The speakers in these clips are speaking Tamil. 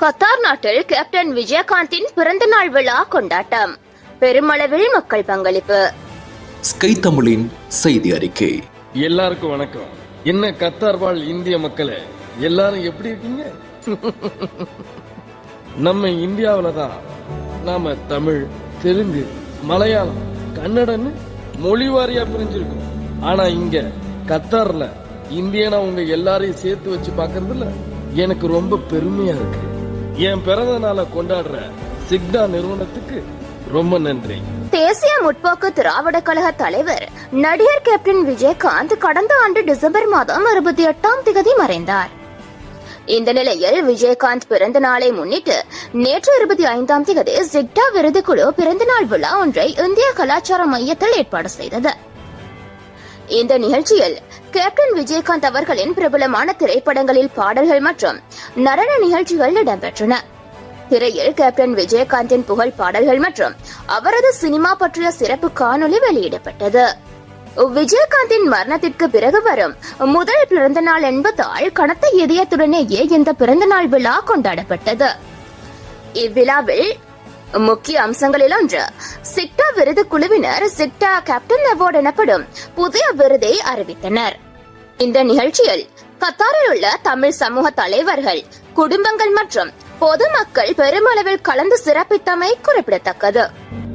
கத்தார் நாட்டில் கேப்டன் விஜயகாந்தின் பிறந்த நாள் விழா கொண்டாட்டம். பெருமளவில் மக்கள் பங்களிப்பு. ஸ்கை தமிழின் செய்தி அறிக்கை. எல்லாருக்கும் வணக்கம். என்ன கத்தார் வாழ் இந்திய மக்களே எல்லாரும் எப்படி இருக்கீங்க? நம்ம இந்தியாவில தான் நாம தமிழ் தெலுங்கு மலையாளம் கன்னடன்னு மொழி வாரியா பிரிஞ்சிருக்கோம். ஆனா இங்க கத்தார்ல இந்தியனா உங்க எல்லாரையும் சேர்த்து வச்சு பாக்குறதுல எனக்கு ரொம்ப பெருமையா இருக்கு. என் பிறந்த நாளை கொண்டாடுற சிக்னா நிறுவனத்துக்கு ரொம்ப நன்றி. தேசிய முற்போக்கு திராவிட கழக தலைவர் நடிகர் கேப்டன் விஜயகாந்த் கடந்த ஆண்டு டிசம்பர் மாதம் இருபத்தி எட்டாம் திகதி மறைந்தார். இந்த நிலையில் விஜயகாந்த் பிறந்த நாளை முன்னிட்டு நேற்று இருபத்தி ஐந்தாம் திகதி ஜிக்டா விருது குழு பிறந்தநாள் விழா ஒன்றை இந்திய கலாச்சார மையத்தில் ஏற்பாடு செய்தது. இந்த நிகழ்ச்சியில் கேப்டன் விஜயகாந்த் அவர்களின் பிரபலமான திரைப்படங்களில் பாடல்கள் மற்றும் நடன நிகழ்ச்சிகள் இடம்பெற்றன. திரையில் கேப்டன் விஜயகாந்தின் புகழ் பாடல்கள் மற்றும் அவரது சினிமா பற்றிய சிறப்பு காணொளி வெளியிடப்பட்டது. விஜயகாந்தின் மரணத்திற்கு பிறகு வரும் முதல் பிறந்த நாள் என்பதால் கனத்த இதயத்துடனேயே இந்த பிறந்த நாள் விழா கொண்டாடப்பட்டது. இவ்விழாவில் முக்கிய அம்சங்களில் ஒன்று. சிக்டா விருது குழுவினர் சிக்டா கேப்டன் அவார்டு எனப்படும் புதிய விருதை அறிவித்தனர். இந்த நிகழ்ச்சியில் கத்தாரில் உள்ள தமிழ் சமூக தலைவர்கள் குடும்பங்கள் மற்றும் பொதுமக்கள் பெருமளவில் கலந்து சிறப்பித்தமை குறிப்பிடத்தக்கது.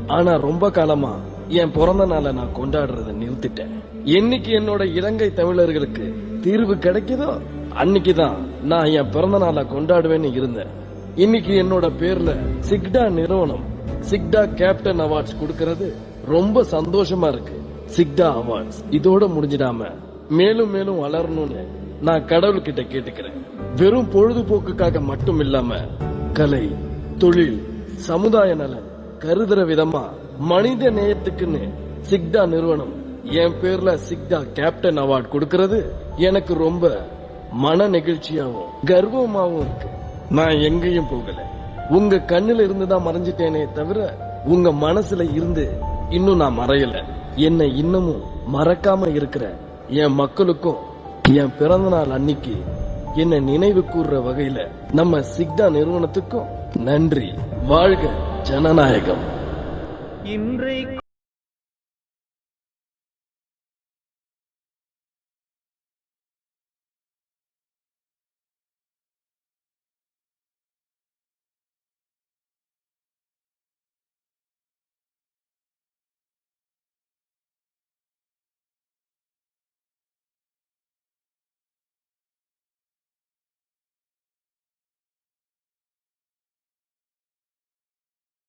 ஆனா ரொம்ப காலமா என் பிறந்த நாளை நான் கொண்டாடுறதை நிறுத்திட்டேன். என்னைக்கு என்னோட இலங்கை தமிழர்களுக்கு தீர்வு கிடைக்குதோ அன்னைக்குதான் நான் என் பிறந்த நாளை கொண்டாடுவேன்னு இருந்தேன். இன்னைக்கு என்னோட பேர்ல சிக்டா நிறுவனம் சிக்டா கேப்டன் அவார்ட்ஸ் கொடுக்கறது ரொம்ப சந்தோஷமா இருக்கு. சிக்டா அவார்ட்ஸ். இதோட முடிஞ்சிடாம மேலும் மேலும் வளரணும்னு நான் கடவுள்கிட்ட கேட்டுக்கிறேன். வெறும் பொழுதுபோக்குக்காக மட்டும் இல்லாம கலை தொழில் சமுதாய நலன் கருதுற விதமா மனித நேயத்துக்குன்னு சிக்டா நிறுவனம் என் பேர்ல சிக்டா கேப்டன் அவார்ட் கொடுக்கறது எனக்கு ரொம்ப மன நெகிழ்ச்சியாவும் கர்வமாவும் இருக்கு. நான் எங்கேயும் போகல. உங்க கண்ணுல இருந்து தான் மறைஞ்சிட்டேனே தவிர உங்க மனசுல இருந்து இன்னும் நான் மறையல. என்னை இன்னமும் மறக்காம இருக்கிற என் மக்களுக்கும் என் பிறந்த நாள் அன்னைக்கு என்னை நினைவு கூர்ற வகையில நம்ம சிக்டா நிறுவனத்துக்கும் நன்றி. வாழ்க ஜனநாயகம். இன்றைக்கு